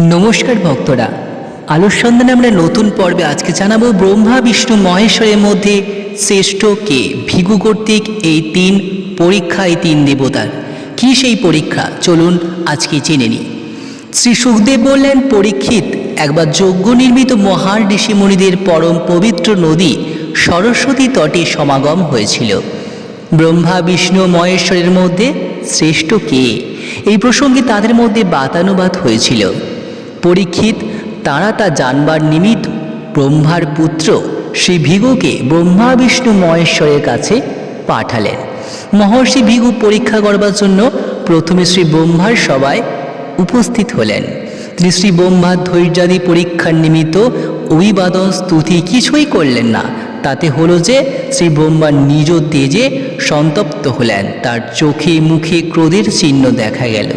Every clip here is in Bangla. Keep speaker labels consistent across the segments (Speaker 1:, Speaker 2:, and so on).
Speaker 1: নমস্কার ভক্তরা। আলোর সন্ধানে আমরা নতুন পর্বে আজকে জানাব ব্রহ্মা, বিষ্ণু, মহেশ্বরের মধ্যে শ্রেষ্ঠ কে? ভিগু কর্তৃক এই তিন পরীক্ষা, এই তিন দেবতার। কি সেই পরীক্ষা? চলুন আজকে জেনে নিই। শ্রী সুখদেব বললেন, পরীক্ষিত, একবার যজ্ঞ নির্মিত মহান ঋষিমণিদের পরম পবিত্র নদী সরস্বতী তটে সমাগম হয়েছিল। ব্রহ্মা, বিষ্ণু, মহেশ্বরের মধ্যে শ্রেষ্ঠ কে? এই প্রসঙ্গে তাদের মধ্যে বাতানুবাদ হয়েছিল। পরীক্ষিত, তারা তা জানবার নিমিত্ত ব্রহ্মার পুত্র শ্রী ভিগুকে ব্রহ্মা বিষ্ণু মহেশ্বরের কাছে পাঠালেন। মহর্ষি ভিগু পরীক্ষা করবার জন্য প্রথমে শ্রী ব্রহ্মার সভায় উপস্থিত হলেন। তিনি শ্রী ব্রহ্মার ধৈর্যাদি পরীক্ষার নিমিত্ত অভিবাদন, স্তুতি কিছুই করলেন না। তাতে হলো যে শ্রী ব্রহ্মা নিজ তেজে সন্তপ্ত হলেন। তার চোখে মুখে ক্রোধের চিহ্ন দেখা গেল।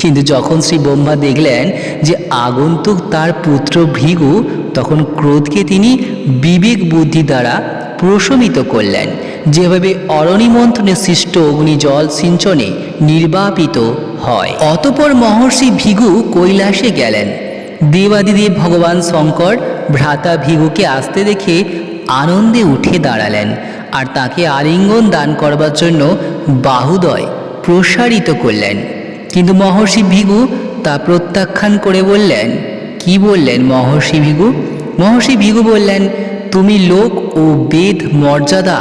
Speaker 1: কিন্তু যখন শ্রী ব্রহ্মা দেখলেন যে আগন্তুক তার পুত্র ভৃগু, তখন ক্রোধকে তিনি বিবেক বুদ্ধি দ্বারা প্রশমিত করলেন। যেভাবে অরণি মন্থনে সৃষ্ট অগ্নি জল সিঞ্চনে নির্বাপিত হয়। অতপর মহর্ষি ভিগু কৈলাসে গেলেন। দেবাদিদেব ভগবান শঙ্কর ভ্রাতা ভিগুকে আসতে দেখে আনন্দে উঠে দাঁড়ালেন আর তাকে আলিঙ্গন দান করবার জন্য বাহুদয় প্রসারিত করলেন। কিন্তু মহর্ষি ভিগু তা প্রত্যাখ্যান করে বললেন, কি বললেন মহর্ষি ভিগু? মহর্ষি ভিগু বললেন, তুমি লোক ও বেদ মর্যাদা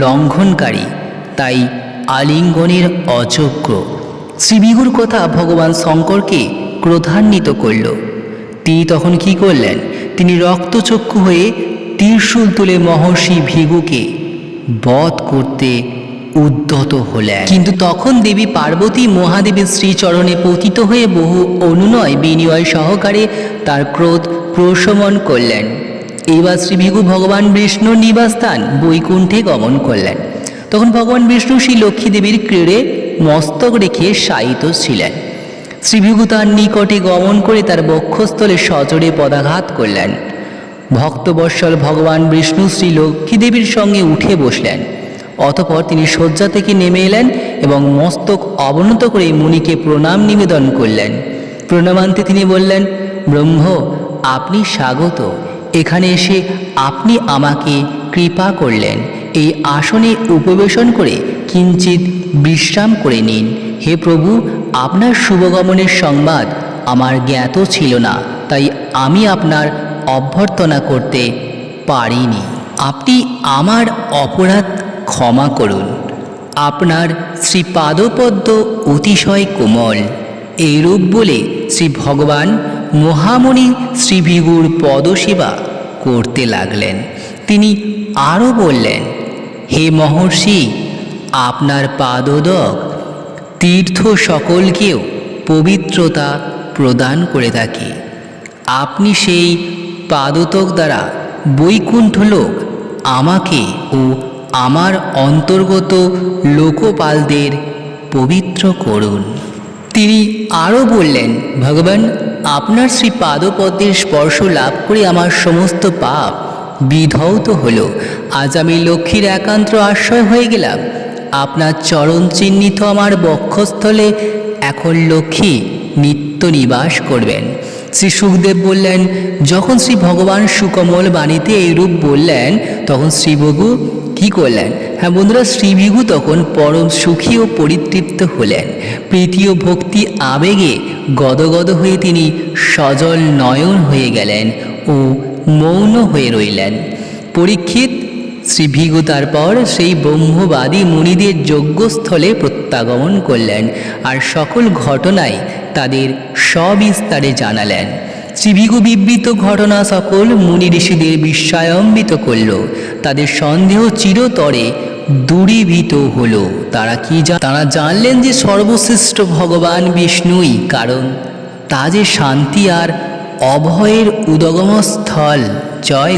Speaker 1: লঙ্ঘনকারী, তাই আলিঙ্গনের অযোগ্য। শ্রীভিগুর কথা ভগবান শঙ্করকে ক্রোধান্বিত করল। তিনি তখন কি করলেন? তিনি রক্তচক্ষু হয়ে ত্রিশূল তুলে মহর্ষি ভিগুকে বধ করতে উদ্যত হলেন। কিন্তু তখন দেবী পার্বতী মহাদেবের শ্রীচরণে পতিত হয়ে বহু অনুনয় বিনিময় সহকারে তার ক্রোধ প্রশমন করলেন। এইবার শ্রী ভিগু ভগবান বিষ্ণুর নিবাসস্থান বৈকুণ্ঠে গমন করলেন। তখন ভগবান বিষ্ণু শ্রী লক্ষ্মী দেবীর ক্রীড়ে মস্তক রেখে শায়িত ছিলেন। শ্রীভিগু তার নিকটে গমন করে তার বক্ষস্থলে সজোরে পদাঘাত করলেন। ভক্তবৎসল ভগবান বিষ্ণু শ্রী লক্ষ্মী দেবীর সঙ্গে উঠে বসলেন। অতপর তিনি শয্যা থেকে নেমে এলেন এবং মস্তক অবনত করে মুনিকে প্রণাম নিবেদন করলেন। প্রণামান্তে তিনি বললেন, ব্রহ্ম, আপনি স্বাগত। এখানে এসে আপনি আমাকে কৃপা করলেন। এই আসনে উপবেশন করে কিঞ্চিত বিশ্রাম করে নিন। হে প্রভু, আপনার শুভগমনের সংবাদ আমার জ্ঞাত ছিল না, তাই আমি আপনার অভ্যর্থনা করতে পারিনি। আপনি আমার অপরাধ ক্ষমা করুন। আপনার শ্রী পাদপদ্ম অতিশয় কোমল। এইরূপ বলে শ্রী ভগবান মহামণি শ্রীভিগুর পদসেবা করতে লাগলেন। তিনি আরও বললেন, হে মহর্ষি, আপনার পাদদক তীর্থ সকলকেও পবিত্রতা প্রদান করে থাকে। আপনি সেই পাদতক দ্বারা বৈকুণ্ঠ লোক আমাকে ও আমার অন্তর্গত লোকপালদের পবিত্র করুন। তিনি আরও বললেন, ভগবান, আপনার শ্রী পাদপদ্মের স্পর্শ লাভ করে আমার সমস্ত পাপ বিধৌত হল। আজ আমি লক্ষ্মীর একান্ত আশ্রয় হয়ে গেলাম। আপনার চরণ চিহ্নিত আমার বক্ষস্থলে এখন লক্ষ্মী নিত্য নিবাস করবেন। শ্রী সুখদেব বললেন, যখন শ্রী ভগবান সুকমল বাণীতে এইরূপ বললেন, তখন শ্রীবগু কি করলেন? হ্যাঁ বন্ধুরা শ্রীভিগু তখন পরম সুখী ও পরিতৃপ্ত হলেন। প্রীতি ও ভক্তি আবেগে গদগদ হয়ে তিনি সজল নয়ন হয়ে গেলেন ও মৌন হয়ে রইলেন। পরীক্ষিত শ্রী ভিগু তারপর সেই ব্রহ্মবাদী মুনিদের যজ্ঞস্থলে প্রত্যাগমন করলেন আর সকল ঘটনায় তাদের সবিস্তারে জানালেন। শ্রীভিগু বিবৃত ঘটনা সকল মুনি ঋষিদের বিস্ময়াম্বিত করল। তাদের সন্দেহ চিরতরে দূরীভূত হল। তারা কি জান তারা জানলেন যে সর্বশ্রেষ্ঠ ভগবান বিষ্ণুই, কারণ তা যে শান্তি আর অভয়ের উদগমস্থল, জয়